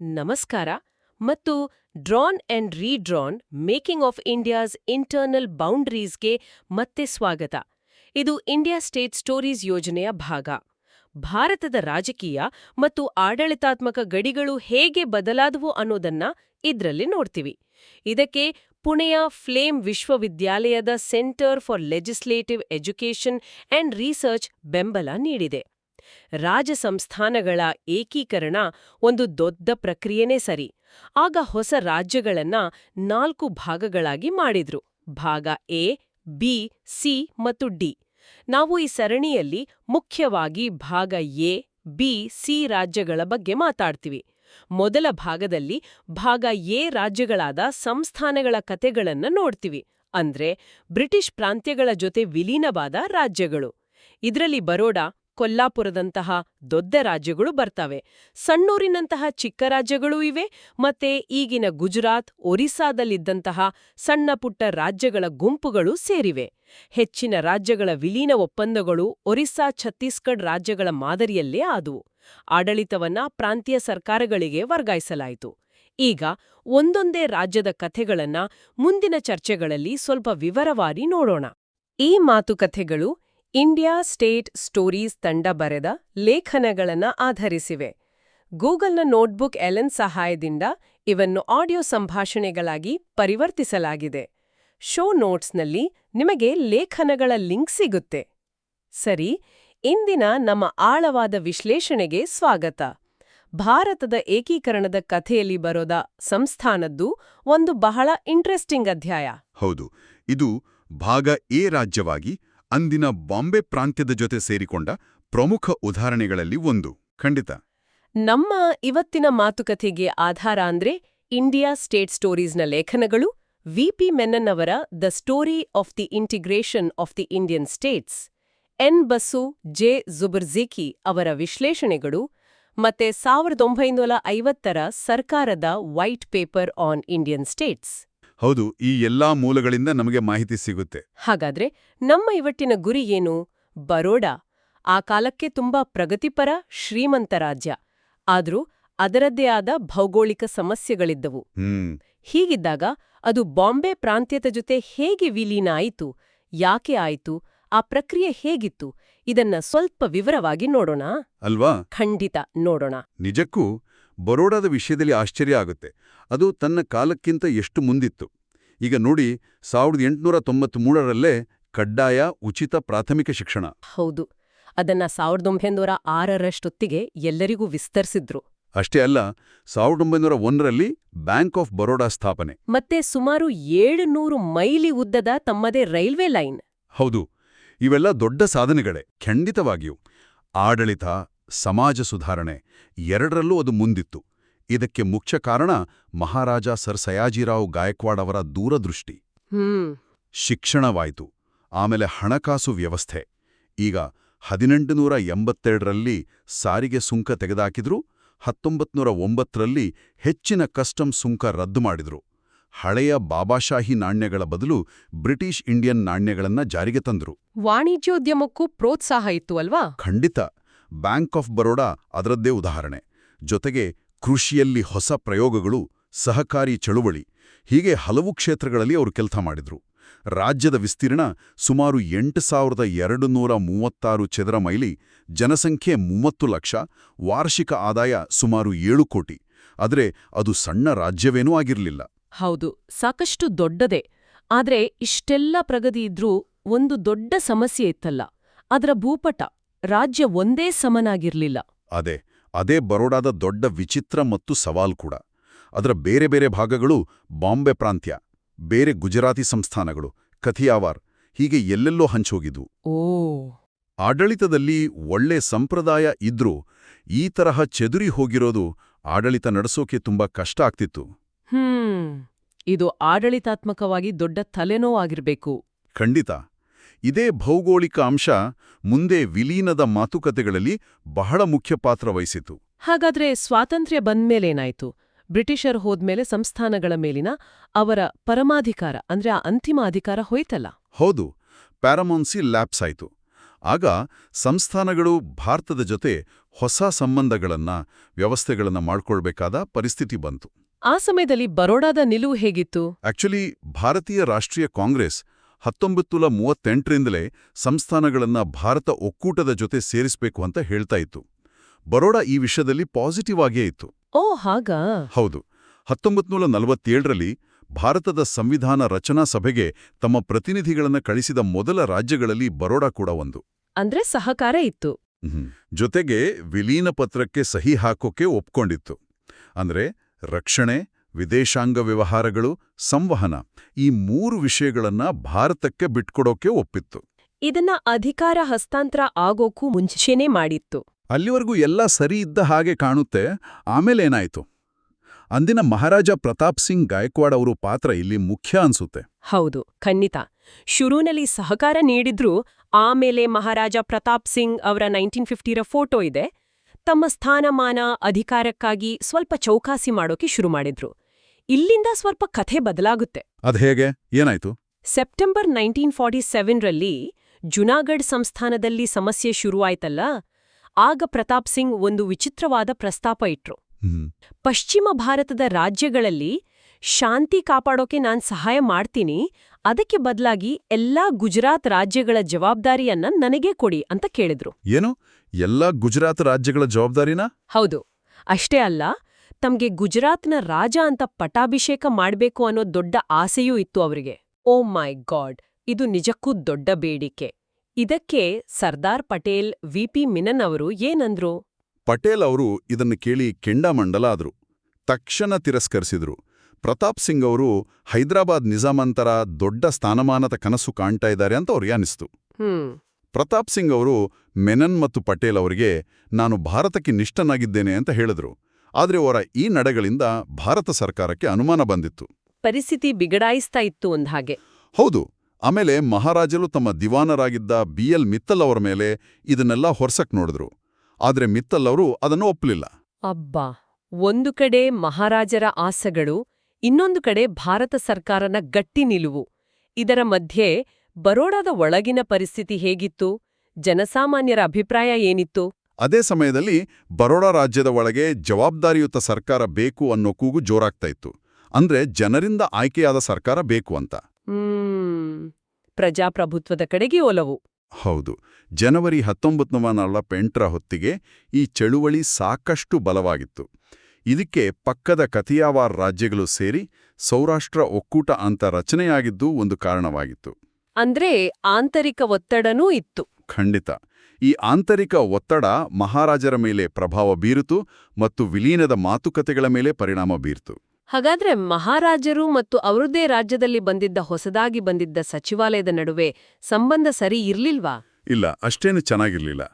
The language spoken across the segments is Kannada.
ನಮಸ್ಕಾರ ಮತ್ತು drawn and redrawn making of India's internal ಬೌಂಡ್ರೀಸ್ಗೆ ಮತ್ತೆ ಸ್ವಾಗತ. ಇದು ಇಂಡಿಯಾ ಸ್ಟೇಟ್ ಸ್ಟೋರೀಸ್ ಯೋಜನೆಯ ಭಾಗ. ಭಾರತದ ರಾಜಕೀಯ ಮತ್ತು ಆಡಳಿತಾತ್ಮಕ ಗಡಿಗಳು ಹೇಗೆ ಬದಲಾದವು ಅನ್ನೋದನ್ನ ಇದ್ರಲ್ಲಿ ನೋಡ್ತೀವಿ. ಇದಕ್ಕೆ ಪುಣೆಯ ಫ್ಲೇಮ್ ವಿಶ್ವವಿದ್ಯಾಲಯದ centre for legislative education and research ಬೆಂಬಲ ನೀಡಿದೆ. ರಾಜ ಸಂಸ್ಥಾನಗಳ ಏಕೀಕರಣ ಒಂದು ದೊಡ್ಡ ಪ್ರಕ್ರಿಯೆನೇ ಸರಿ. ಆಗ ಹೊಸ ರಾಜ್ಯಗಳನ್ನ ನಾಲ್ಕು ಭಾಗಗಳಾಗಿ ಮಾಡಿದ್ರು. ಭಾಗ ಎ, ಬಿ, ಸಿ ಮತ್ತು ಡಿ. ನಾವು ಈ ಸರಣಿಯಲ್ಲಿ ಮುಖ್ಯವಾಗಿ ಭಾಗ ಎ, ಬಿ, ಸಿ ರಾಜ್ಯಗಳ ಬಗ್ಗೆ ಮಾತಾಡ್ತೀವಿ. ಮೊದಲ ಭಾಗದಲ್ಲಿ ಭಾಗ ಎ ರಾಜ್ಯಗಳಾದ ಸಂಸ್ಥಾನಗಳ ಕಥೆಗಳನ್ನು ನೋಡ್ತೀವಿ. ಅಂದ್ರೆ ಬ್ರಿಟಿಷ್ ಪ್ರಾಂತ್ಯಗಳ ಜೊತೆ ವಿಲೀನವಾದ ರಾಜ್ಯಗಳು. ಇದರಲ್ಲಿ ಬರೋಡಾ ಕೊಲ್ಲಾಪುರದಂತಹ ದೊಡ್ಡ ರಾಜ್ಯಗಳು ಬರ್ತವೆ. ಸಣ್ಣೂರಿನಂತಹ ಚಿಕ್ಕ ರಾಜ್ಯಗಳೂ ಇವೆ ಮತ್ತೆ ಈಗಿನ ಗುಜರಾತ್, ಒರಿಸ್ಸಾದಲ್ಲಿದ್ದಂತಹ ಸಣ್ಣ ಪುಟ್ಟ ರಾಜ್ಯಗಳ ಗುಂಪುಗಳು ಸೇರಿವೆ. ಹೆಚ್ಚಿನ ರಾಜ್ಯಗಳ ವಿಲೀನ ಒಪ್ಪಂದಗಳು ಒರಿಸ್ಸಾ, ಛತ್ತೀಸ್ಗಢ ರಾಜ್ಯಗಳ ಮಾದರಿಯಲ್ಲೇ ಆದವು. ಆಡಳಿತವನ್ನ ಪ್ರಾಂತೀಯ ಸರ್ಕಾರಗಳಿಗೆ ವರ್ಗಾಯಿಸಲಾಯಿತು. ಈಗ ಒಂದೊಂದೇ ರಾಜ್ಯದ ಕಥೆಗಳನ್ನ ಮುಂದಿನ ಚರ್ಚೆಗಳಲ್ಲಿ ಸ್ವಲ್ಪ ವಿವರವಾಗಿ ನೋಡೋಣ. ಈ ಮಾತುಕಥೆಗಳು ಇಂಡಿಯಾ ಸ್ಟೇಟ್ ಸ್ಟೋರೀಸ್ ತಂಡ ಬರೆದ ಲೇಖನಗಳನ್ನು ಆಧರಿಸಿವೆ. ಗೂಗಲ್ನ ನೋಟ್ಬುಕ್ ಎಲೆನ್ ಸಹಾಯದಿಂದ ಇವನ್ನು ಆಡಿಯೋ ಸಂಭಾಷಣೆಗಳಾಗಿ ಪರಿವರ್ತಿಸಲಾಗಿದೆ. ಶೋ ನೋಟ್ಸ್ನಲ್ಲಿ ನಿಮಗೆ ಲೇಖನಗಳ ಲಿಂಕ್ ಸಿಗುತ್ತೆ. ಸರಿ, ಇಂದಿನ ನಮ್ಮ ಆಳವಾದ ವಿಶ್ಲೇಷಣೆಗೆ ಸ್ವಾಗತ. ಭಾರತದ ಏಕೀಕರಣದ ಕಥೆಯಲ್ಲಿ ಬರೋದ ಸಂಸ್ಥಾನದ್ದು ಒಂದು ಬಹಳ ಇಂಟ್ರೆಸ್ಟಿಂಗ್ ಅಧ್ಯಾಯ. ಹೌದು, ಇದು ಭಾಗ ಎ ರಾಜ್ಯವಾಗಿ ಅಂದಿನ ಬಾಂಬೆ ಪ್ರಾಂತ್ಯದ ಜೊತೆ ಸೇರಿಕೊಂಡ ಪ್ರಮುಖ ಉದಾಹರಣೆಗಳಲ್ಲಿ ಒಂದು. ಖಂಡಿತ. ನಮ್ಮ ಇವತ್ತಿನ ಮಾತುಕತೆಗೆ ಆಧಾರ ಅಂದ್ರೆ ಇಂಡಿಯಾ ಸ್ಟೇಟ್ ಸ್ಟೋರೀಸ್ನ ಲೇಖನಗಳು ವಿ ಪಿ ಮೆನ್ನನ್ ಅವರ the story of the integration of the Indian states, N. Basu J. Zubrzycki ಅವರ ವಿಶ್ಲೇಷಣೆಗಳು ಮತ್ತೆ ಸಾವಿರದ ಒಂಬೈನೂರ ಐವತ್ತರ ಸರ್ಕಾರದ white paper on Indian states. ಹೌದು ಈ ಎಲ್ಲಾ ಮೂಲಗಳಿಂದ ನಮಗೆ ಮಾಹಿತಿ ಸಿಗುತ್ತೆ. ಹಾಗಾದ್ರೆ ನಮ್ಮ ಇವಟ್ಟಿನ ಗುರಿ ಏನು? ಬರೋಡಾ? ಆ ಕಾಲಕ್ಕೆ ತುಂಬಾ ಪ್ರಗತಿಪರ ಶ್ರೀಮಂತ ರಾಜ್ಯ. ಆದ್ರೂ ಅದರದ್ದೇ ಆದ ಭೌಗೋಳಿಕ ಸಮಸ್ಯೆಗಳಿದ್ದವು. ಹೀಗಿದ್ದಾಗ ಅದು ಬಾಂಬೆ ಪ್ರಾಂತ್ಯದ ಜೊತೆ ಹೇಗೆ ವಿಲೀನ ಆಯಿತು? ಯಾಕೆ ಆಯಿತು? ಆ ಪ್ರಕ್ರಿಯೆ ಹೇಗಿತ್ತು? ಇದನ್ನ ಸ್ವಲ್ಪ ವಿವರವಾಗಿ ನೋಡೋಣ? ಅಲ್ವಾ? ಖಂಡಿತ ನೋಡೋಣ. ನಿಜಕ್ಕೂ ಬರೋಡಾದ ವಿಷಯದಲ್ಲಿ ಆಶ್ಚರ್ಯ ಆಗುತ್ತೆ. ಅದು ತನ್ನ ಕಾಲಕ್ಕಿಂತ ಎಷ್ಟು ಮುಂದಿತ್ತು. ಈಗ ನೋಡಿ ಸಾವಿರದ ಎಂಟುನೂರ ತೊಂಬತ್ಮೂರರಲ್ಲೇ ಕಡ್ಡಾಯ ಉಚಿತ ಪ್ರಾಥಮಿಕ ಶಿಕ್ಷಣ. ಹೌದು. ಅದನ್ನ ಸಾವಿರದ ಒಂಬೈನೂರ ಆರರಷ್ಟೊತ್ತಿಗೆ ಎಲ್ಲರಿಗೂ ವಿಸ್ತರಿಸಿದ್ರು. ಅಷ್ಟೇ ಅಲ್ಲ ಸಾವಿರದ ಒಂಬೈನೂರ ಒಂದರಲ್ಲಿ ಬ್ಯಾಂಕ್ ಆಫ್ ಬರೋಡಾ ಸ್ಥಾಪನೆ. ಮತ್ತೆ ಸುಮಾರು ಏಳುನೂರು ಮೈಲಿ ಉದ್ದದ ತಮ್ಮದೇ ರೈಲ್ವೆ ಲೈನ್. ಹೌದು. ಇವೆಲ್ಲ ದೊಡ್ಡ ಸಾಧನೆಗಳೇ ಖಂಡಿತವಾಗಿಯೂ. ಆಡಳಿತ ಸಮಾಜ ಸುಧಾರಣೆ ಎರಡರಲ್ಲೂ ಅದು ಮುಂದಿತ್ತು. ಇದಕ್ಕೆ ಮುಖ್ಯ ಕಾರಣ ಮಹಾರಾಜ ಸರ್ ಸಯಾಜಿರಾವ್ ಗಾಯಕ್ವಾಡ್ ಅವರ ದೂರದೃಷ್ಟಿ. ಶಿಕ್ಷಣವಾಯಿತು. ಆಮೇಲೆ ಹಣಕಾಸು ವ್ಯವಸ್ಥೆ. ಈಗ ಹದಿನೆಂಟುನೂರ ಎಂಬತ್ತೆರಡರಲ್ಲಿ ಸಾರಿಗೆ ಸುಂಕ ತೆಗೆದಾಕಿದ್ರು ಹತ್ತೊಂಬತ್ನೂರ ಒಂಬತ್ತರಲ್ಲಿ ಹೆಚ್ಚಿನ ಕಸ್ಟಮ್ ಸುಂಕ ರದ್ದು ಮಾಡಿದ್ರು. ಹಳೆಯ ಬಾಬಾಶಾಹಿ ನಾಣ್ಯಗಳ ಬದಲು ಬ್ರಿಟಿಷ್ ಇಂಡಿಯನ್ ನಾಣ್ಯಗಳನ್ನ ಜಾರಿಗೆ ತಂದ್ರು. ವಾಣಿಜ್ಯೋದ್ಯಮಕ್ಕೂ ಪ್ರೋತ್ಸಾಹ ಇತ್ತು ಅಲ್ವಾ? ಖಂಡಿತ. ಬ್ಯಾಂಕ್ ಆಫ್ ಬರೋಡಾ ಅದರದ್ದೇ ಉದಾಹರಣೆ. ಜೊತೆಗೆ ಕೃಷಿಯಲ್ಲಿ ಹೊಸ ಪ್ರಯೋಗಗಳು, ಸಹಕಾರಿ ಚಳುವಳಿ, ಹೀಗೆ ಹಲವು ಕ್ಷೇತ್ರಗಳಲ್ಲಿ ಅವರು ಕೆಲಸ ಮಾಡಿದ್ರು. ರಾಜ್ಯದ ವಿಸ್ತೀರ್ಣ ಸುಮಾರು ಎಂಟು ಸಾವಿರದ ಎರಡು ನೂರ ಮೂವತ್ತಾರು ಚದರ ಮೈಲಿ, ಜನಸಂಖ್ಯೆ ಮೂವತ್ತು ಲಕ್ಷ, ವಾರ್ಷಿಕ ಆದಾಯ ಸುಮಾರು ಏಳು ಕೋಟಿ. ಆದರೆ ಅದು ಸಣ್ಣ ರಾಜ್ಯವೇನೂ ಆಗಿರಲಿಲ್ಲ. ಹೌದು, ಸಾಕಷ್ಟು ದೊಡ್ಡದೇ. ಆದ್ರೆ ಇಷ್ಟೆಲ್ಲ ಪ್ರಗತಿ ಇದ್ರೂ ಒಂದು ದೊಡ್ಡ ಸಮಸ್ಯೆ ಇತ್ತಲ್ಲ, ಅದರ ಭೂಪಟ. ರಾಜ್ಯ ಒಂದೇ ಸಮನಾಗಿರ್ಲಿಲ್ಲ. ಅದೇ ಅದೇ ಬರೋಡಾದ ದೊಡ್ಡ ವಿಚಿತ್ರ ಮತ್ತು ಸವಾಲ್ ಕೂಡ. ಅದರ ಬೇರೆ ಬೇರೆ ಭಾಗಗಳು ಬಾಂಬೆ ಪ್ರಾಂತ್ಯ ಬೇರೆ ಗುಜರಾತಿ ಸಂಸ್ಥಾನಗಳು ಕಥಿಯಾವಾರ್ ಹೀಗೆ ಎಲ್ಲೆಲ್ಲೋ ಹಂಚೋಗಿದ್ವು. ಓ. ಆಡಳಿತದಲ್ಲಿ ಒಳ್ಳೆ ಸಂಪ್ರದಾಯ ಇದ್ರೂ ಈ ತರಹ ಚೆದುರಿ ಹೋಗಿರೋದು ಆಡಳಿತ ನಡೆಸೋಕೆ ತುಂಬಾ ಕಷ್ಟ ಆಗ್ತಿತ್ತು. ಹ್ಮ್ ಇದು ಆಡಳಿತಾತ್ಮಕವಾಗಿ ದೊಡ್ಡ ತಲೆನೋವಾಗಿರ್ಬೇಕು. ಖಂಡಿತ. ಇದೇ ಭೌಗೋಳಿಕ ಅಂಶ ಮುಂದೆ ವಿಲೀನದ ಮಾತುಕತೆಗಳಲ್ಲಿ ಬಹಳ ಮುಖ್ಯ ಪಾತ್ರ ವಹಿಸಿತು. ಹಾಗಾದ್ರೆ ಸ್ವಾತಂತ್ರ್ಯ ಬಂದ್ಮೇಲೇನಾಯ್ತು? ಬ್ರಿಟಿಷರ್ ಹೋದ್ಮೇಲೆ ಸಂಸ್ಥಾನಗಳ ಮೇಲಿನ ಅವರ ಪರಮಾಧಿಕಾರ ಅಂದ್ರೆ ಆ ಅಂತಿಮ ಅಧಿಕಾರ ಹೋಯ್ತಲ್ಲ? ಹೌದು ಪ್ಯಾರಮೋನ್ಸಿ ಲ್ಯಾಪ್ಸ್ ಆಯಿತು. ಆಗ ಸಂಸ್ಥಾನಗಳು ಭಾರತದ ಜೊತೆ ಹೊಸ ಸಂಬಂಧಗಳನ್ನ ವ್ಯವಸ್ಥೆಗಳನ್ನ ಮಾಡ್ಕೊಳ್ಬೇಕಾದ ಪರಿಸ್ಥಿತಿ ಬಂತು. ಆ ಸಮಯದಲ್ಲಿ ಬರೋಡಾದ ನಿಲುವು ಹೇಗಿತ್ತು? ಆಕ್ಚುಲಿ ಭಾರತೀಯ ರಾಷ್ಟ್ರೀಯ ಕಾಂಗ್ರೆಸ್ ಹತ್ತೊಂಬತ್ತು ಮೂವತ್ತೆಂಟರಿಂದಲೇ ಸಂಸ್ಥಾನಗಳನ್ನು ಭಾರತ ಒಕ್ಕೂಟದ ಜೊತೆ ಸೇರಿಸಬೇಕು ಅಂತ ಹೇಳ್ತಾ ಇತ್ತು. ಬರೋಡಾ ಈ ವಿಷಯದಲ್ಲಿ ಪಾಸಿಟಿವ್ ಆಗೇ ಇತ್ತು. ಓ ಹಾಗಾ? ಹೌದು. ಹತ್ತೊಂಬತ್ತು ನಲವತ್ತೇಳರಲ್ಲಿ ಭಾರತದ ಸಂವಿಧಾನ ರಚನಾ ಸಭೆಗೆ ತಮ್ಮ ಪ್ರತಿನಿಧಿಗಳನ್ನು ಕಳಿಸಿದ ಮೊದಲ ರಾಜ್ಯಗಳಲ್ಲಿ ಬರೋಡಾ ಕೂಡ ಒಂದು. ಅಂದ್ರೆ ಸಹಕಾರ ಇತ್ತು. ಜೊತೆಗೆ ವಿಲೀನ ಪತ್ರಕ್ಕೆ ಸಹಿ ಹಾಕೋಕೆ ಒಪ್ಕೊಂಡಿತ್ತು. ಅಂದ್ರೆ ರಕ್ಷಣೆ ವಿದೇಶಾಂಗ ವ್ಯವಹಾರಗಳು ಸಂವಹನ ಈ ಮೂರು ವಿಷಯಗಳನ್ನ ಭಾರತಕ್ಕೆ ಬಿಟ್ಕೊಡೋಕೆ ಒಪ್ಪಿತ್ತು. ಇದನ್ನ ಅಧಿಕಾರ ಹಸ್ತಾಂತರ ಆಗೋಕ್ಕೂ ಮುಂಚೆನೇ ಮಾಡಿತ್ತು. ಅಲ್ಲಿವರೆಗೂ ಎಲ್ಲ ಸರಿ ಇದ್ದ ಹಾಗೆ ಕಾಣುತ್ತೆ ಆಮೇಲೇನಾಯ್ತು ಅಂದಿನ ಮಹಾರಾಜ ಪ್ರತಾಪ್ ಸಿಂಗ್ ಗಾಯಕ್ವಾಡ್ ಅವರು ಪಾತ್ರ ಇಲ್ಲಿ ಮುಖ್ಯ ಅನ್ಸುತ್ತೆ. ಹೌದು ಖಂಡಿತ. ಶುರುನಲ್ಲಿ ಸಹಕಾರ ನೀಡಿದ್ರೂ ಆಮೇಲೆ ಮಹಾರಾಜ ಪ್ರತಾಪ್ ಸಿಂಗ್ ಅವರ ನೈನ್ಟೀನ್ ಫಿಫ್ಟಿರ ಫೋಟೋ ಇದೆ. ತಮ್ಮ ಸ್ಥಾನಮಾನ ಅಧಿಕಾರಕ್ಕಾಗಿ ಸ್ವಲ್ಪ ಚೌಕಾಸಿ ಮಾಡೋಕೆ ಶುರು ಮಾಡಿದ್ರು. ಇಲ್ಲಿಂದ ಸ್ವಲ್ಪ ಕಥೆ ಬದಲಾಗುತ್ತೆ. ಅದ್ ಹೇಗೆ? ಏನಾಯ್ತು? ಸೆಪ್ಟೆಂಬರ್ ನೈನ್ಟೀನ್ ಫಾರ್ಟಿ ಸೆವೆನ್ರಲ್ಲಿ ಜುನಾಗಢ್ ಸಂಸ್ಥಾನದಲ್ಲಿ ಸಮಸ್ಯೆ ಶುರುವಾಯ್ತಲ್ಲ ಆಗ ಪ್ರತಾಪ್ ಸಿಂಗ್ ಒಂದು ವಿಚಿತ್ರವಾದ ಪ್ರಸ್ತಾಪ ಇಟ್ರು. ಪಶ್ಚಿಮ ಭಾರತದ ರಾಜ್ಯಗಳಲ್ಲಿ ಶಾಂತಿ ಕಾಪಾಡೋಕೆ ನಾನ್ ಸಹಾಯ ಮಾಡ್ತೀನಿ ಅದಕ್ಕೆ ಬದಲಾಗಿ ಎಲ್ಲಾ ಗುಜರಾತ್ ರಾಜ್ಯಗಳ ಜವಾಬ್ದಾರಿಯನ್ನ ನನಗೇ ಕೊಡಿ ಅಂತ ಕೇಳಿದ್ರು. ಏನು? ಎಲ್ಲಾ ಗುಜರಾತ್ ರಾಜ್ಯಗಳ ಜವಾಬ್ದಾರಿನ? ಹೌದು. ಅಷ್ಟೇ ಅಲ್ಲ ತಮ್ಗೆ ಗುಜರಾತ್ನ ರಾಜ ಅಂತ ಪಟಾಭಿಷೇಕ ಮಾಡ್ಬೇಕು ಅನ್ನೋ ದೊಡ್ಡ ಆಸೆಯೂ ಇತ್ತು ಅವರಿಗೆ. ಓ ಮೈ ಗಾಡ್ ಇದು ನಿಜಕ್ಕೂ ದೊಡ್ಡ ಬೇಡಿಕೆ. ಇದಕ್ಕೆ ಸರ್ದಾರ್ ಪಟೇಲ್ ವಿಪಿ ಮಿನನ್ ಅವರು ಏನಂದ್ರು? ಪಟೇಲ್ ಅವರು ಇದನ್ನು ಕೇಳಿ ಕೆಂಡಾಮಂಡಲ ಆದ್ರು. ತಕ್ಷಣ ತಿರಸ್ಕರಿಸಿದರು. ಪ್ರತಾಪ್ ಸಿಂಗ್ ಅವರು ಹೈದರಾಬಾದ್ ನಿಜಾಮಂತರ ದೊಡ್ಡ ಸ್ಥಾನಮಾನದ ಕನಸು ಕಾಣ್ತಾ ಇದ್ದಾರೆ ಅಂತ ಅವ್ರಿಗೆ ಅನಿಸ್ತು. ಪ್ರತಾಪ್ ಸಿಂಗ್ ಅವರು ಮೆನನ್ ಮತ್ತು ಪಟೇಲ್ ಅವರಿಗೆ ನಾನು ಭಾರತಕ್ಕೆ ನಿಷ್ಠನಾಗಿದ್ದೇನೆ ಅಂತ ಹೇಳಿದ್ರು. ಆದರೆ ಅವರ ಈ ನಡೆಗಳಿಂದ ಭಾರತ ಸರ್ಕಾರಕ್ಕೆ ಅನುಮಾನ ಬಂದಿತ್ತು. ಪರಿಸ್ಥಿತಿ ಬಿಗಡಾಯಿಸ್ತಾ ಇತ್ತು ಒಂದ್ಹಾಗೆ ಹೌದು ಆಮೇಲೆ ಮಹಾರಾಜರು ತಮ್ಮ ದಿವಾನರಾಗಿದ್ದ ಬಿ ಎಲ್ ಮಿತ್ತಲ್ ಅವರ ಮೇಲೆ ಇದನ್ನೆಲ್ಲ ಹೊರ್ಸಕ್ ನೋಡಿದ್ರು. ಆದರೆ ಮಿತ್ತಲ್ ಅವರು ಅದನ್ನು ಒಪ್ಪಲಿಲ್ಲ ಅಬ್ಬಾ ಒಂದು ಕಡೆ ಮಹಾರಾಜರ ಆಸೆಗಳು ಇನ್ನೊಂದು ಕಡೆ ಭಾರತ ಸರ್ಕಾರನ ಗಟ್ಟಿ ನಿಲುವು. ಇದರ ಮಧ್ಯೆ ಬರೋಡಾದ ಒಳಗಿನ ಪರಿಸ್ಥಿತಿ ಹೇಗಿತ್ತು? ಜನಸಾಮಾನ್ಯರ ಅಭಿಪ್ರಾಯ ಏನಿತ್ತು? ಅದೇ ಸಮಯದಲ್ಲಿ ಬರೋಡಾ ರಾಜ್ಯದ ಒಳಗೆ ಜವಾಬ್ದಾರಿಯುತ ಸರ್ಕಾರ ಬೇಕು ಅನ್ನೋ ಕೂಗು ಜೋರಾಗ್ತಾ ಇತ್ತು. ಅಂದ್ರೆ ಜನರಿಂದ ಆಯ್ಕೆಯಾದ ಸರ್ಕಾರ ಬೇಕು ಅಂತ. ಪ್ರಜಾಪ್ರಭುತ್ವದ ಕಡೆಗೆ ಒಲವು. ಹೌದು. ಜನವರಿ ಹತ್ತೊಂಬತ್ತು ನೂರ ನಲವತ್ತೆಂಟರ ಹೊತ್ತಿಗೆ ಈ ಚಳುವಳಿ ಸಾಕಷ್ಟು ಬಲವಾಗಿತ್ತು. ಇದಕ್ಕೆ ಪಕ್ಕದ ಕತಿಯಾವಾರ್ ರಾಜ್ಯಗಳು ಸೇರಿ ಸೌರಾಷ್ಟ್ರ ಒಕ್ಕೂಟ ಅಂತ ರಚನೆಯಾಗಿದ್ದು ಒಂದು ಕಾರಣವಾಗಿತ್ತು. ಅಂದ್ರೆ ಆಂತರಿಕ ಒತ್ತಡನೂ ಇತ್ತು. ಖಂಡಿತ. ಈ ಆಂತರಿಕ ಒತ್ತಡ ಮಹಾರಾಜರ ಮೇಲೆ ಪ್ರಭಾವ ಬೀರಿತು ಮತ್ತು ವಿಲೀನದ ಮಾತುಕತೆಗಳ ಮೇಲೆ ಪರಿಣಾಮ ಬೀರ್ತು. ಹಾಗಾದ್ರೆ ಮಹಾರಾಜರು ಮತ್ತು ಅವರದೇ ರಾಜ್ಯದಲ್ಲಿ ಬಂದಿದ್ದ ಹೊಸದಾಗಿ ಬಂದಿದ್ದ ಸಚಿವಾಲಯದ ನಡುವೆ ಸಂಬಂಧ ಸರಿ ಇರ್ಲಿಲ್ವಾ? ಇಲ್ಲ ಅಷ್ಟೇನು ಚೆನ್ನಾಗಿರ್ಲಿಲ್ಲ.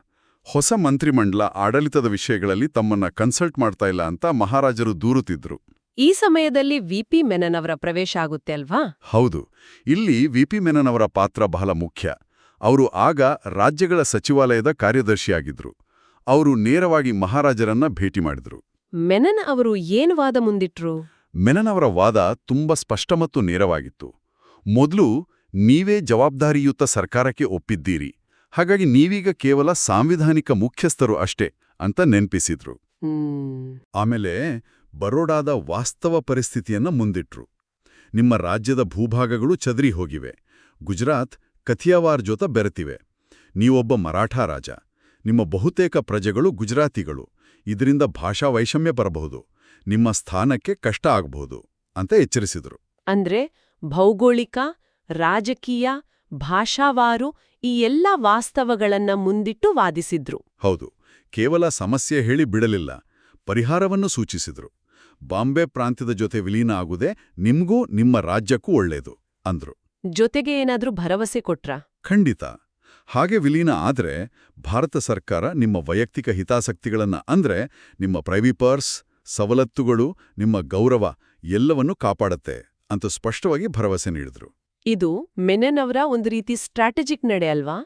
ಹೊಸ ಮಂತ್ರಿಮಂಡಲ ಆಡಳಿತದ ವಿಷಯಗಳಲ್ಲಿ ತಮ್ಮನ್ನ ಕನ್ಸಲ್ಟ್ ಮಾಡ್ತಾ ಇಲ್ಲ ಅಂತ ಮಹಾರಾಜರು ದೂರುತ್ತಿದ್ರು. ಈ ಸಮಯದಲ್ಲಿ ವಿಪಿ ಮೆನನ್ ಅವರ ಪ್ರವೇಶ ಆಗುತ್ತೆ ಅಲ್ವಾ? ಹೌದು ಇಲ್ಲಿ ವಿಪಿ ಮೆನನ್ ಅವರ ಪಾತ್ರ ಬಹಳ ಮುಖ್ಯ. ಅವರು ಆಗ ರಾಜ್ಯಗಳ ಸಚಿವಾಲಯದ ಕಾರ್ಯದರ್ಶಿಯಾಗಿದ್ರು. ಅವರು ನೇರವಾಗಿ ಮಹಾರಾಜರನ್ನ ಭೇಟಿ ಮಾಡಿದ್ರು. ಮೆನನ್ ಅವರು ಏನು ವಾದ ಮುಂದಿಟ್ರು? ಮೆನನ್ ಅವರ ವಾದ ತುಂಬಾ ಸ್ಪಷ್ಟ ಮತ್ತು ನೇರವಾಗಿತ್ತು. ಮೊದಲು ನೀವೇ ಜವಾಬ್ದಾರಿಯುತ ಸರ್ಕಾರಕ್ಕೆ ಒಪ್ಪಿದ್ದೀರಿ. ಹಾಗಾಗಿ ನೀವೀಗ ಕೇವಲ ಸಾಂವಿಧಾನಿಕ ಮುಖ್ಯಸ್ಥರು ಅಷ್ಟೇ ಅಂತ ನೆನ್ಪಿಸಿದ್ರು. ಆಮೇಲೆ ಬರೋಡಾದ ವಾಸ್ತವ ಪರಿಸ್ಥಿತಿಯನ್ನ ಮುಂದಿಟ್ರು. ನಿಮ್ಮ ರಾಜ್ಯದ ಭೂಭಾಗಗಳು ಚದರಿ ಹೋಗಿವೆ. ಗುಜರಾತ್ ಕಥಿಯಾವಾರ್ ಜೊತೆ ಬೆರೆತಿವೆ. ನೀವೊಬ್ಬ ಮರಾಠ ರಾಜ. ನಿಮ್ಮ ಬಹುತೇಕ ಪ್ರಜೆಗಳು ಗುಜರಾತಿಗಳು. ಇದರಿಂದ ಭಾಷಾ ವೈಷಮ್ಯ ಬರಬಹುದು. ನಿಮ್ಮ ಸ್ಥಾನಕ್ಕೆ ಕಷ್ಟ ಆಗಬಹುದು ಅಂತ ಎಚ್ಚರಿಸಿದರು. ಅಂದ್ರೆ ಭೌಗೋಳಿಕ ರಾಜಕೀಯ ಭಾಷಾವಾರು ಈ ಎಲ್ಲ ವಾಸ್ತವಗಳನ್ನ ಮುಂದಿಟ್ಟು ವಾದಿಸಿದ್ರು. ಹೌದು. ಕೇವಲ ಸಮಸ್ಯೆ ಹೇಳಿ ಬಿಡಲಿಲ್ಲ. ಪರಿಹಾರವನ್ನು ಸೂಚಿಸಿದ್ರು. ಬಾಂಬೆ ಪ್ರಾಂತ್ಯದ ಜೊತೆ ವಿಲೀನ ಆಗುವುದೇ ನಿಮ್ಗೂ ನಿಮ್ಮ ರಾಜ್ಯಕ್ಕೂ ಒಳ್ಳೆಯದು ಅಂದ್ರು. ಜೊತೆಗೆ ಏನಾದ್ರೂ ಭರವಸೆ ಕೊಟ್ರಾ? ಖಂಡಿತ. ಹಾಗೆ ವಿಲೀನ ಆದರೆ ಭಾರತ ಸರ್ಕಾರ ನಿಮ್ಮ ವೈಯಕ್ತಿಕ ಹಿತಾಸಕ್ತಿಗಳನ್ನ ಅಂದ್ರೆ ನಿಮ್ಮ ಪ್ರೈವಿಪರ್ಸ್ ಸವಲತ್ತುಗಳು ನಿಮ್ಮ ಗೌರವ ಎಲ್ಲವನ್ನೂ ಕಾಪಾಡತ್ತೆ ಅಂತ ಸ್ಪಷ್ಟವಾಗಿ ಭರವಸೆ ನೀಡಿದ್ರು. ಇದು ಮೆನನ್ ಅವರ ಒಂದು ರೀತಿ ಸ್ಟ್ರಾಟಜಿಕ್ ನಡೆ ಅಲ್ವಾ?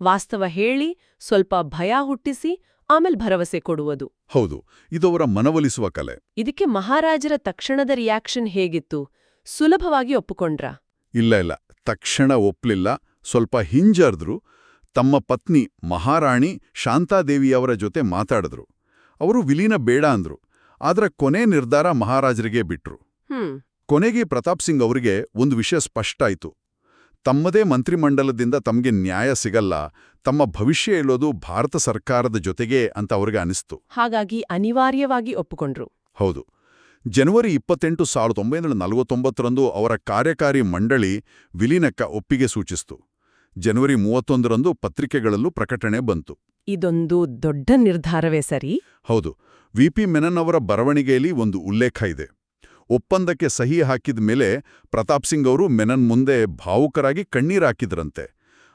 ವಾಸ್ತವ ಹೇಳಿ ಸ್ವಲ್ಪ ಭಯ ಹುಟ್ಟಿಸಿ ಆಮೇಲೆ ಭರವಸೆ ಕೊಡುವುದು. ಹೌದು ಇದು ಅವರ ಮನವೊಲಿಸುವ ಕಲೆ. ಇದಕ್ಕೆ ಮಹಾರಾಜರ ತಕ್ಷಣದ ರಿಯಾಕ್ಷನ್ ಹೇಗಿತ್ತು? ಸುಲಭವಾಗಿ ಒಪ್ಪುಕೊಂಡ್ರಾ? ಇಲ್ಲ ಇಲ್ಲ. ತಕ್ಷಣ ಒಪ್ಲಿಲ್ಲ. ಸ್ವಲ್ಪ ಹಿಂಜರಿದ್ರು. ತಮ್ಮ ಪತ್ನಿ ಮಹಾರಾಣಿ ಶಾಂತಾದೇವಿಯವರ ಜೊತೆ ಮಾತಾಡಿದ್ರು. ಅವರು ವಿಲೀನ ಬೇಡ ಅಂದ್ರು. ಆದ್ರೆ ಕೊನೆ ನಿರ್ಧಾರ ಮಹಾರಾಜರಿಗೆ ಬಿಟ್ರು. ಕೊನೆಗೆ ಪ್ರತಾಪ್ ಸಿಂಗ್ ಅವರಿಗೆ ಒಂದು ವಿಷಯ ಸ್ಪಷ್ಟ ಆಯಿತು. ತಮ್ಮದೇ ಮಂತ್ರಿಮಂಡಲದಿಂದ ತಮಗೆ ನ್ಯಾಯ ಸಿಗಲ್ಲ. ತಮ್ಮ ಭವಿಷ್ಯ ಇಲ್ಲೋದು ಭಾರತ ಸರ್ಕಾರದ ಜೊತೆಗೆ ಅಂತ ಅವ್ರಿಗೆ ಅನಿಸ್ತು. ಹಾಗಾಗಿ ಅನಿವಾರ್ಯವಾಗಿ ಒಪ್ಪಿಕೊಂಡ್ರು. ಹೌದು. ಜನವರಿ ಇಪ್ಪತ್ತೆಂಟು ಸಾವಿರದ ಒಂಬೈನೂರ ನಲವತ್ತೊಂಬತ್ತರಂದು ಅವರ ಕಾರ್ಯಕಾರಿ ಮಂಡಳಿ ವಿಲೀನಕ್ಕ ಒಪ್ಪಿಗೆ ಸೂಚಿಸಿತು. ಜನವರಿ ಮೂವತ್ತೊಂದರಂದು ಪತ್ರಿಕೆಗಳಲ್ಲೂ ಪ್ರಕಟಣೆ ಬಂತು. ಇದೊಂದು ದೊಡ್ಡ ನಿರ್ಧಾರವೇ ಸರಿ? ಹೌದು. ವಿಪಿ ಮೆನನ್ ಅವರ ಬರವಣಿಗೆಯಲ್ಲಿ ಒಂದು ಉಲ್ಲೇಖ ಇದೆ. ಒಪ್ಪಂದಕ್ಕೆ ಸಹಿ ಹಾಕಿದ ಮೇಲೆ ಪ್ರತಾಪ್ ಸಿಂಗ್ ಅವರು ಮೆನನ್ ಮುಂದೆ ಭಾವುಕರಾಗಿ ಕಣ್ಣೀರಾಕಿದ್ರಂತೆ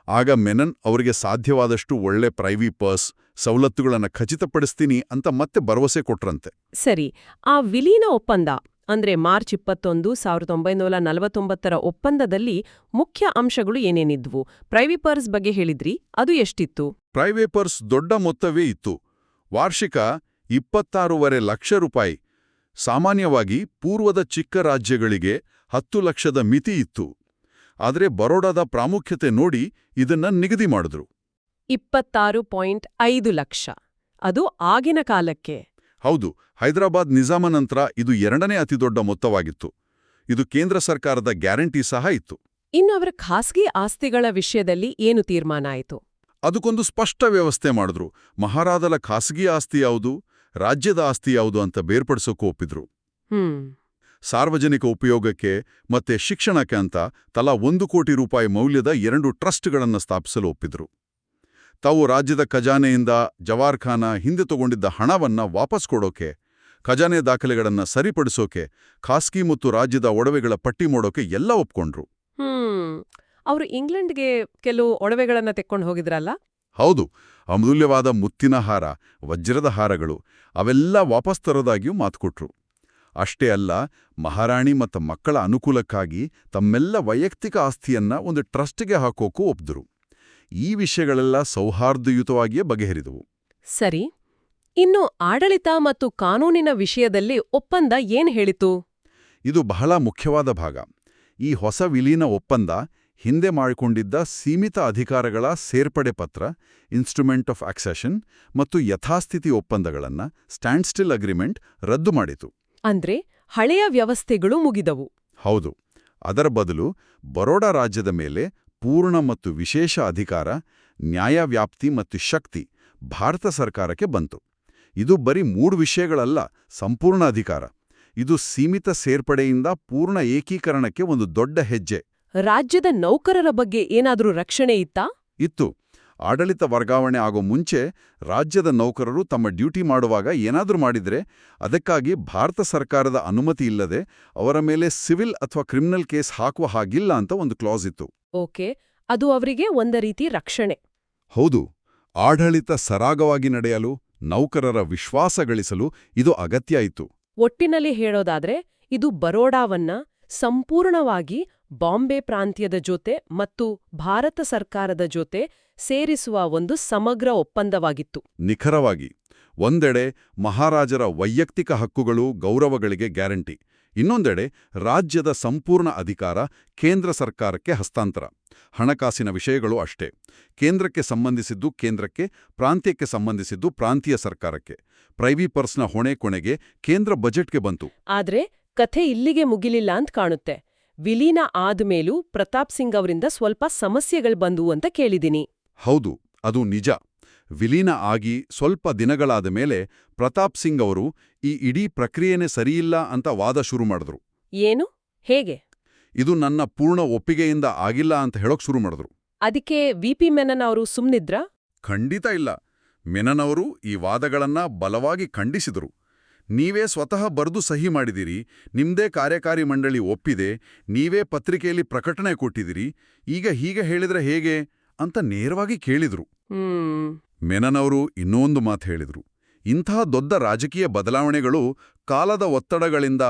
ಆಗ ಮೆನನ್ ಅವರಿಗೆ ಸಾಧ್ಯವಾದಷ್ಟು ಒಳ್ಳೆ ಪ್ರೈವಿ ಪರ್ಸ್ ಸವಲತ್ತುಗಳನ್ನು ಖಚಿತಪಡಿಸ್ತೀನಿ ಅಂತ ಮತ್ತೆ ಭರವಸೆ ಕೊಟ್ರಂತೆ. ಸರಿ ಆ ವಿಲೀನ ಒಪ್ಪಂದ ಅಂದ್ರೆ ಮಾರ್ಚ್ ಇಪ್ಪತ್ತೊಂದು ಸಾವಿರದ ಒಂಬೈನೂರ ನಲವತ್ತೊಂಬತ್ತರ ಒಪ್ಪಂದದಲ್ಲಿ ಮುಖ್ಯ ಅಂಶಗಳು ಏನೇನಿದ್ವು? ಪ್ರೈವೇಪರ್ಸ್ ಬಗ್ಗೆ ಹೇಳಿದ್ರಿ ಅದು ಎಷ್ಟಿತ್ತು? ಪ್ರೈವೇಪರ್ಸ್ ದೊಡ್ಡ ಮೊತ್ತವೇ ಇತ್ತು. ವಾರ್ಷಿಕ ಇಪ್ಪತ್ತಾರೂವರೆ ಲಕ್ಷ ರೂಪಾಯಿ. ಸಾಮಾನ್ಯವಾಗಿ ಪೂರ್ವದ ಚಿಕ್ಕ ರಾಜ್ಯಗಳಿಗೆ ಹತ್ತು ಲಕ್ಷದ ಮಿತಿ ಇತ್ತು. ಆದರೆ ಬರೋಡಾದ ಪ್ರಾಮುಖ್ಯತೆ ನೋಡಿ ಇದನ್ನ ನಿಗದಿ ಮಾಡಿದ್ರು. ಇಪ್ಪತ್ತಾರು ಪಾಯಿಂಟ್ ಐದು ಲಕ್ಷ. ಅದು ಆಗಿನ ಕಾಲಕ್ಕೆ. ಹೌದು ಹೈದರಾಬಾದ್ ನಿಜಾಮ ನಂತರ ಇದು ಎರಡನೇ ಅತಿದೊಡ್ಡ ಮೊತ್ತವಾಗಿತ್ತು. ಇದು ಕೇಂದ್ರ ಸರ್ಕಾರದ ಗ್ಯಾರಂಟಿ ಸಹ ಇತ್ತು. ಇನ್ನು ಅವರ ಖಾಸಗಿ ಆಸ್ತಿಗಳ ವಿಷಯದಲ್ಲಿ ಏನು ತೀರ್ಮಾನ ಆಯಿತು? ಅದಕ್ಕೊಂದು ಸ್ಪಷ್ಟ ವ್ಯವಸ್ಥೆ ಮಾಡಿದ್ರು. ಮಹಾರಾಜರ ಖಾಸಗಿ ಆಸ್ತಿ ಯಾವುದು ರಾಜ್ಯದ ಆಸ್ತಿ ಯಾವುದು ಅಂತ ಬೇರ್ಪಡಿಸೋಕ್ಕೂ ಒಪ್ಪಿದ್ರು. ಹ್ಮ್. ಸಾರ್ವಜನಿಕ ಉಪಯೋಗಕ್ಕೆ ಮತ್ತೆ ಶಿಕ್ಷಣಕ್ಕೆ ಅಂತ ತಲಾ ಒಂದು ಕೋಟಿ ರೂಪಾಯಿ ಮೌಲ್ಯದ ಎರಡು ಟ್ರಸ್ಟ್ಗಳನ್ನು ಸ್ಥಾಪಿಸಲು ಒಪ್ಪಿದ್ರು. ತಾವು ರಾಜ್ಯದ ಖಜಾನೆಯಿಂದ ಜವಾರ್ಖಾನ ಹಿಂದೆ ತಗೊಂಡಿದ್ದ ಹಣವನ್ನ ವಾಪಸ್ ಕೊಡೋಕೆ ಖಜಾನೆ ದಾಖಲೆಗಳನ್ನ ಸರಿಪಡಿಸೋಕೆ ಖಾಸಗಿ ಮತ್ತು ರಾಜ್ಯದ ಒಡವೆಗಳ ಪಟ್ಟಿ ಮಾಡೋಕೆ ಎಲ್ಲ ಒಪ್ಕೊಂಡ್ರು. ಹ್ಮ್. ಅವರು ಇಂಗ್ಲೆಂಡ್ಗೆ ಕೆಲವು ಒಡವೆಗಳನ್ನ ತೆಕ್ಕೊಂಡು ಹೋಗಿದ್ರಲ್ಲ? ಹೌದು. ಅಮೂಲ್ಯವಾದ ಮುತ್ತಿನ ಹಾರ ವಜ್ರದ ಹಾರಗಳು ಅವೆಲ್ಲ ವಾಪಸ್ ತರೋದಾಗಿಯೂ ಮಾತುಕೊಟ್ರು ಅಷ್ಟೇ ಅಲ್ಲ ಮಹಾರಾಣಿ ಮತ್ತು ಮಕ್ಕಳ ಅನುಕೂಲಕ್ಕಾಗಿ ತಮ್ಮೆಲ್ಲ ವೈಯಕ್ತಿಕ ಆಸ್ತಿಯನ್ನ ಒಂದು ಟ್ರಸ್ಟ್ಗೆ ಹಾಕೋಕೂ ಒಪ್ದರು. ಈ ವಿಷಯಗಳೆಲ್ಲ ಸೌಹಾರ್ದಯುತವಾಗಿಯೇ ಬಗೆಹರಿದವು. ಸರಿ ಇನ್ನು ಆಡಳಿತ ಮತ್ತು ಕಾನೂನಿನ ವಿಷಯದಲ್ಲಿ ಒಪ್ಪಂದ ಏನ್ ಹೇಳಿತು? ಇದು ಬಹಳ ಮುಖ್ಯವಾದ ಭಾಗ. ಈ ಹೊಸ ವಿಲೀನ ಒಪ್ಪಂದ ಹಿಂದೆ ಮಾಡಿಕೊಂಡಿದ್ದ ಸೀಮಿತ ಅಧಿಕಾರಗಳ ಸೇರ್ಪಡೆ ಪತ್ರ ಇನ್ಸ್ಟ್ರುಮೆಂಟ್ ಆಫ್ ಆಕ್ಸೆಷನ್ ಮತ್ತು ಯಥಾಸ್ಥಿತಿ ಒಪ್ಪಂದಗಳನ್ನು ಸ್ಟ್ಯಾಂಡ್ ಸ್ಟಿಲ್ ಅಗ್ರಿಮೆಂಟ್ ರದ್ದು ಮಾಡಿತು. ಅಂದ್ರೆ ಹಳೆಯ ವ್ಯವಸ್ಥೆಗಳು ಮುಗಿದವು. ಹೌದು ಅದರ ಬದಲು ಬರೋಡಾ ರಾಜ್ಯದ ಮೇಲೆ ಪೂರ್ಣ ಮತ್ತು ವಿಶೇಷ ಅಧಿಕಾರ ನ್ಯಾಯವ್ಯಾಪ್ತಿ ಮತ್ತು ಶಕ್ತಿ ಭಾರತ ಸರ್ಕಾರಕ್ಕೆ ಬಂತು. ಇದು ಬರೀ ಮೂರು ವಿಷಯಗಳಲ್ಲ ಸಂಪೂರ್ಣ ಅಧಿಕಾರ. ಇದು ಸೀಮಿತ ಸೇರ್ಪಡೆಯಿಂದ ಪೂರ್ಣ ಏಕೀಕರಣಕ್ಕೆ ಒಂದು ದೊಡ್ಡ ಹೆಜ್ಜೆ. ರಾಜ್ಯದ ನೌಕರರ ಬಗ್ಗೆ ಏನಾದರೂ ರಕ್ಷಣೆ ಇತ್ತಾ? ಇತ್ತು. ಆಡಳಿತ ವರ್ಗಾವಣೆ ಆಗೋ ಮುಂಚೆ ರಾಜ್ಯದ ನೌಕರರು ತಮ್ಮ ಡ್ಯೂಟಿ ಮಾಡುವಾಗ ಏನಾದರೂ ಮಾಡಿದ್ರೆ ಅದಕ್ಕಾಗಿ ಭಾರತ ಸರ್ಕಾರದ ಅನುಮತಿ ಇಲ್ಲದೆ ಅವರ ಮೇಲೆ ಸಿವಿಲ್ ಅಥವಾ ಕ್ರಿಮಿನಲ್ ಕೇಸ್ ಹಾಕುವ ಹಾಗಿಲ್ಲ ಅಂತ ಒಂದು ಕ್ಲಾಸ್ ಇತ್ತು. ಓಕೆ ಅದು ಅವರಿಗೆ ಒಂದ ರೀತಿ ರಕ್ಷಣೆ. ಹೌದು ಆಡಳಿತ ಸರಾಗವಾಗಿ ನಡೆಯಲು ನೌಕರರ ವಿಶ್ವಾಸ ಗಳಿಸಲು ಇದು ಅಗತ್ಯ ಇತ್ತು. ಒಟ್ಟಿನಲ್ಲಿ ಹೇಳೋದಾದ್ರೆ ಇದು ಬರೋಡಾವನ್ನ ಸಂಪೂರ್ಣವಾಗಿ ಬಾಂಬೆ ಪ್ರಾಂತ್ಯದ ಜೊತೆ ಮತ್ತು ಭಾರತ ಸರ್ಕಾರದ ಜೊತೆ ಸೇರಿಸುವ ಒಂದು ಸಮಗ್ರ ಒಪ್ಪಂದವಾಗಿತ್ತು. ನಿಖರವಾಗಿ ಒಂದೆಡೆ ಮಹಾರಾಜರ ವೈಯಕ್ತಿಕ ಹಕ್ಕುಗಳು ಗೌರವಗಳಿಗೆ ಗ್ಯಾರಂಟಿ ಇನ್ನೊಂದೆಡೆ ರಾಜ್ಯದ ಸಂಪೂರ್ಣ ಅಧಿಕಾರ ಕೇಂದ್ರ ಸರ್ಕಾರಕ್ಕೆ ಹಸ್ತಾಂತರ. ಹಣಕಾಸಿನ ವಿಷಯಗಳು ಅಷ್ಟೇ. ಕೇಂದ್ರಕ್ಕೆ ಸಂಬಂಧಿಸಿದ್ದು ಕೇಂದ್ರಕ್ಕೆ ಪ್ರಾಂತ್ಯಕ್ಕೆ ಸಂಬಂಧಿಸಿದ್ದು ಪ್ರಾಂತೀಯ ಸರ್ಕಾರಕ್ಕೆ. ಪ್ರೈವಿ ಪರ್ಸ್ನ ಹೊಣೆ ಕೊನೆಗೆ ಕೇಂದ್ರ ಬಜೆಟ್ಗೆ ಬಂತು. ಆದರೆ ಕಥೆ ಇಲ್ಲಿಗೆ ಮುಗಿಲಿಲ್ಲ ಅಂತ ಕಾಣುತ್ತೆ. ವಿಲೀನ ಆದ್ಮೇಲೂ ಪ್ರತಾಪ್ ಸಿಂಗ್ ಅವರಿಂದ ಸ್ವಲ್ಪ ಸಮಸ್ಯೆಗಳು ಬಂದು ಅಂತ ಕೇಳಿದಿನಿ. ಹೌದು ಅದು ನಿಜ. ವಿಲೀನ ಆಗಿ ಸ್ವಲ್ಪ ದಿನಗಳಾದ ಮೇಲೆ ಪ್ರತಾಪ್ ಸಿಂಗ್ ಅವರು ಈ ಇಡೀ ಪ್ರಕ್ರಿಯೆನೇ ಸರಿಯಿಲ್ಲ ಅಂತ ವಾದ ಶುರು ಮಾಡಿದ್ರು. ಏನು? ಹೇಗೆ? ಇದು ನನ್ನ ಪೂರ್ಣ ಒಪ್ಪಿಗೆಯಿಂದ ಆಗಿಲ್ಲ ಅಂತ ಹೇಳೋಕ್ ಶುರು ಮಾಡಿದ್ರು. ಅದಕ್ಕೆ ವಿ ಪಿ ಮೆನನ್ ಅವರು ಸುಮ್ನಿದ್ರ? ಖಂಡಿತ ಇಲ್ಲ. ಮೆನನ್ ಅವರು ಈ ವಾದಗಳನ್ನ ಬಲವಾಗಿ ಖಂಡಿಸಿದರು. ನೀವೇ ಸ್ವತಃ ಬರೆದು ಸಹಿ ಮಾಡಿದಿರಿ ನಿಮ್ದೇ ಕಾರ್ಯಕಾರಿ ಮಂಡಳಿ ಒಪ್ಪಿದೆ ನೀವೇ ಪತ್ರಿಕೆಯಲ್ಲಿ ಪ್ರಕಟಣೆ ಕೊಟ್ಟಿದಿರಿ ಈಗ ಹೀಗೆ ಹೇಳಿದ್ರೆ ಹೇಗೆ? ಅಂತ ನೇರವಾಗಿ ಕೇಳಿದ್ರು. ಮೆನನ್ ಅವರು ಇನ್ನೊಂದು ಮಾತು ಹೇಳಿದ್ರು. ಇಂತಹ ದೊಡ್ಡ ರಾಜಕೀಯ ಬದಲಾವಣೆಗಳು ಕಾಲದ ಒತ್ತಡಗಳಿಂದ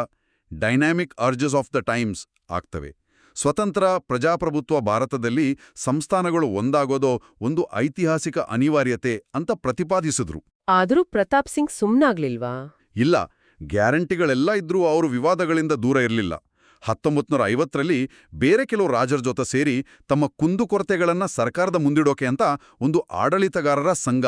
dynamic urges of the times ಆಗ್ತವೆ. ಸ್ವತಂತ್ರ ಪ್ರಜಾಪ್ರಭುತ್ವ ಭಾರತದಲ್ಲಿ ಸಂಸ್ಥಾನಗಳು ಒಂದಾಗೋದೋ ಒಂದು ಐತಿಹಾಸಿಕ ಅನಿವಾರ್ಯತೆ ಅಂತ ಪ್ರತಿಪಾದಿಸಿದ್ರು. ಆದರೂ ಪ್ರತಾಪ್ ಸಿಂಗ್ ಸುಮ್ನಾಗ್ಲಿಲ್ವಾ? ಇಲ್ಲ ಗ್ಯಾರಂಟಿಗಳೆಲ್ಲ ಇದ್ರೂ ಅವರು ವಿವಾದಗಳಿಂದ ದೂರ ಇರಲಿಲ್ಲ. ಹತ್ತೊಂಬತ್ತು ನೂರ ಐವತ್ತರಲ್ಲಿ ಬೇರೆ ಕೆಲವು ರಾಜರ ಜೊತೆ ಸೇರಿ ತಮ್ಮ ಕುಂದುಕೊರತೆಗಳನ್ನು ಸರ್ಕಾರದ ಮುಂದಿಡೋಕೆ ಅಂತ ಒಂದು ಆಡಳಿತಗಾರರ ಸಂಘ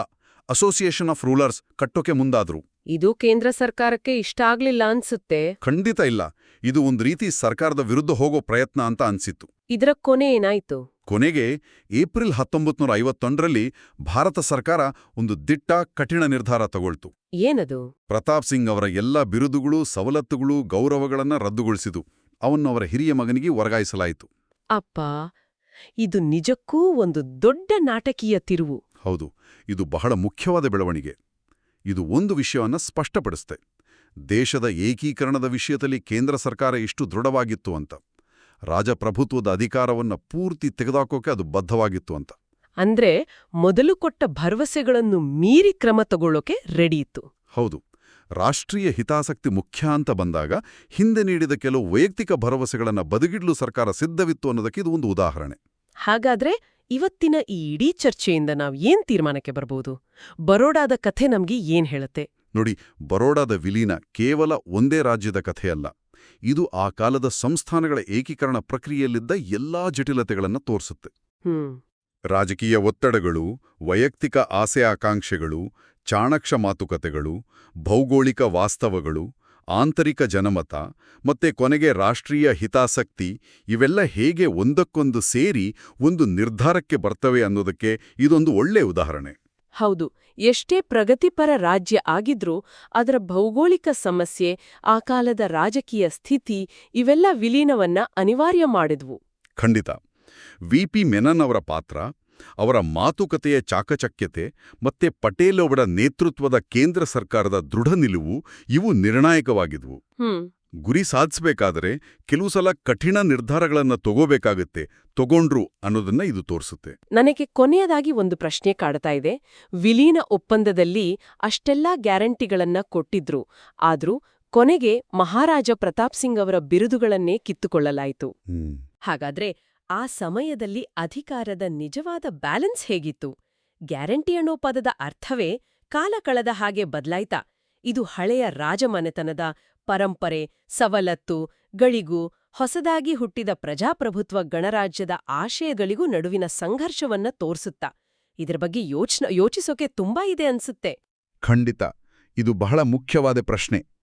ಅಸೋಸಿಯೇಷನ್ ಆಫ್ ರೂಲರ್ಸ್ ಕಟ್ಟೋಕೆ ಮುಂದಾದ್ರು. ಇದು ಕೇಂದ್ರ ಸರ್ಕಾರಕ್ಕೆ ಇಷ್ಟ ಆಗ್ಲಿಲ್ಲ ಅನ್ಸುತ್ತೆ. ಖಂಡಿತ ಇಲ್ಲ. ಇದು ಒಂದು ರೀತಿ ಸರ್ಕಾರದ ವಿರುದ್ಧ ಹೋಗೋ ಪ್ರಯತ್ನ ಅಂತ ಅನ್ಸಿತ್ತು. ಇದರ ಕೊನೆ ಏನಾಯ್ತು? ಕೊನೆಗೆ ಏಪ್ರಿಲ್ ಹತ್ತೊಂಬತ್ತು ನೂರ ಐವತ್ತೊಂದರಲ್ಲಿ ಭಾರತ ಸರ್ಕಾರ ಒಂದು ದಿಟ್ಟ ಕಠಿಣ ನಿರ್ಧಾರ ತಗೊಳ್ತು. ಏನದು? ಪ್ರತಾಪ್ ಸಿಂಗ್ ಅವರ ಎಲ್ಲ ಬಿರುದುಗಳು ಸವಲತ್ತುಗಳು ಗೌರವಗಳನ್ನ ರದ್ದುಗೊಳಿಸಿತು ಅವನ್ನು ಅವರ ಹಿರಿಯ ಮಗನಿಗೆ ವರ್ಗಾಯಿಸಲಾಯಿತು. ಅಪ್ಪ ಇದು ನಿಜಕ್ಕೂ ಒಂದು ದೊಡ್ಡ ನಾಟಕೀಯ ತಿರುವು. ಹೌದು ಇದು ಬಹಳ ಮುಖ್ಯವಾದ ಬೆಳವಣಿಗೆ. ಇದು ಒಂದು ವಿಷಯವನ್ನು ಸ್ಪಷ್ಟಪಡಿಸುತ್ತೆ. ದೇಶದ ಏಕೀಕರಣದ ವಿಷಯದಲ್ಲಿ ಕೇಂದ್ರ ಸರ್ಕಾರ ಇಷ್ಟು ದೃಢವಾಗಿತ್ತು ಅಂತ. ರಾಜಪ್ರಭುತ್ವದ ಅಧಿಕಾರವನ್ನ ಪೂರ್ತಿ ತೆಗೆದಾಕೋಕೆ ಅದು ಬದ್ಧವಾಗಿತ್ತು ಅಂತ. ಅಂದ್ರೆ ಮೊದಲು ಕೊಟ್ಟ ಭರವಸೆಗಳನ್ನು ಮೀರಿ ಕ್ರಮ ತಗೊಳ್ಳೋಕೆ ರೆಡಿಯಿತ್ತು ಹೌದು ರಾಷ್ಟ್ರೀಯ ಹಿತಾಸಕ್ತಿ ಮುಖ್ಯ ಅಂತ ಬಂದಾಗ ಹಿಂದೆ ನೀಡಿದ ಕೆಲವು ವೈಯಕ್ತಿಕ ಭರವಸೆಗಳನ್ನು ಬದುಗಿಡಲು ಸರ್ಕಾರ ಸಿದ್ಧವಿತ್ತು ಅನ್ನೋದಕ್ಕೆ ಇದು ಒಂದು ಉದಾಹರಣೆ. ಹಾಗಾದ್ರೆ ಇವತ್ತಿನ ಈ ಇಡೀ ಚರ್ಚೆಯಿಂದ ನಾವು ಏನ್ ತೀರ್ಮಾನಕ್ಕೆ ಬರಬಹುದು ಬರೋಡಾದ ಕಥೆ ನಮ್ಗೆ ಏನ್ ಹೇಳುತ್ತೆ? ನೋಡಿ ಬರೋಡಾದ ವಿಲೀನ ಕೇವಲ ಒಂದೇ ರಾಜ್ಯದ ಕಥೆಯಲ್ಲ ಇದು ಆ ಕಾಲದ ಸಂಸ್ಥಾನಗಳ ಏಕೀಕರಣ ಪ್ರಕ್ರಿಯೆಯಲ್ಲಿದ್ದ ಎಲ್ಲಾ ಜಟಿಲತೆಗಳನ್ನು ತೋರಿಸುತ್ತೆ. ರಾಜಕೀಯ ಒತ್ತಡಗಳು ವೈಯಕ್ತಿಕ ಆಸೆ ಆಕಾಂಕ್ಷೆಗಳು ಚಾಣಕ್ಷ ಮಾತುಕತೆಗಳು ಭೌಗೋಳಿಕ ವಾಸ್ತವಗಳು ಆಂತರಿಕ ಜನಮತ ಮತ್ತೆ ಕೊನೆಗೆ ರಾಷ್ಟ್ರೀಯ ಹಿತಾಸಕ್ತಿ ಇವೆಲ್ಲ ಹೇಗೆ ಒಂದಕ್ಕೊಂದು ಸೇರಿ ಒಂದು ನಿರ್ಧಾರಕ್ಕೆ ಬರ್ತವೆ ಅನ್ನೋದಕ್ಕೆ ಇದೊಂದು ಒಳ್ಳೆ ಉದಾಹರಣೆ. ಹೌದು ಎಷ್ಟೇ ಪ್ರಗತಿಪರ ರಾಜ್ಯ ಆಗಿದ್ರೂ ಅದರ ಭೌಗೋಳಿಕ ಸಮಸ್ಯೆ ಆ ಕಾಲದ ರಾಜಕೀಯ ಸ್ಥಿತಿ ಇವೆಲ್ಲ ವಿಲೀನವನ್ನ ಅನಿವಾರ್ಯ ಮಾಡಿದ್ವು. ಖಂಡಿತ. ವಿ ಪಿ ಮೆನನ್ ಅವರ ಪಾತ್ರ ಅವರ ಮಾತುಕತೆಯ ಚಾಕಚಕ್ಯತೆ ಮತ್ತೆ ಪಟೇಲ್ ಅವರ ನೇತೃತ್ವದ ಕೇಂದ್ರ ಸರ್ಕಾರದ ದೃಢ ನಿಲುವು ಇವು ನಿರ್ಣಾಯಕವಾಗಿದ್ವು. ಗುರಿ ಸಾಧಿಸಬೇಕಾದರೆ ಕೆಲವು ಸಲ ಕಠಿಣ ನಿರ್ಧಾರಗಳನ್ನು ತಗೋಬೇಕಾಗುತ್ತೆ ತಗೊಂಡ್ರು ಅನ್ನೋದನ್ನ ಇದು ತೋರಿಸುತ್ತೆ. ನನಗೆ ಕೊನೆಯದಾಗಿ ಒಂದು ಪ್ರಶ್ನೆ ಕಾಡ್ತಾ ಇದೆ. ವಿಲೀನ ಒಪ್ಪಂದದಲ್ಲಿ ಅಷ್ಟೆಲ್ಲಾ ಗ್ಯಾರಂಟಿಗಳನ್ನ ಕೊಟ್ಟಿದ್ರು ಆದ್ರೂ ಕೊನೆಗೆ ಮಹಾರಾಜ ಪ್ರತಾಪ್ ಸಿಂಗ್ ಅವರ ಬಿರುದುಗಳನ್ನೇ ಕಿತ್ತುಕೊಳ್ಳಲಾಯಿತು. ಹಾಗಾದ್ರೆ ಆ ಸಮಯದಲ್ಲಿ ಅಧಿಕಾರದ ನಿಜವಾದ ಬ್ಯಾಲೆನ್ಸ್ ಹೇಗಿತ್ತು? ಗ್ಯಾರಂಟಿ ಅನ್ನೋ ಪದದ ಅರ್ಥವೇ ಕಾಲ ಕಳೆದ ಹಾಗೆ ಬದಲಾಯ್ತಾ? ಇದು ಹಳೆಯ ರಾಜಮನೆತನದ ಪರಂಪರೆ, ಸವಲತ್ತು, ಗಳಿಗೂ, ಹೊಸದಾಗಿ ಹುಟ್ಟಿದ ಪ್ರಜಾಪ್ರಭುತ್ವ ಗಣರಾಜ್ಯದ ಆಶಯಗಳಿಗೂ ನಡುವಿನ ಸಂಘರ್ಷವನ್ನ ತೋರ್ಸುತ್ತಾ? ಇದರ ಬಗ್ಗೆ ಯೋಚಿಸೋಕೆ ತುಂಬಾ ಇದೆ ಅನ್ಸುತ್ತೆ. ಖಂಡಿತ. ಇದು ಬಹಳ ಮುಖ್ಯವಾದ ಪ್ರಶ್ನೆ.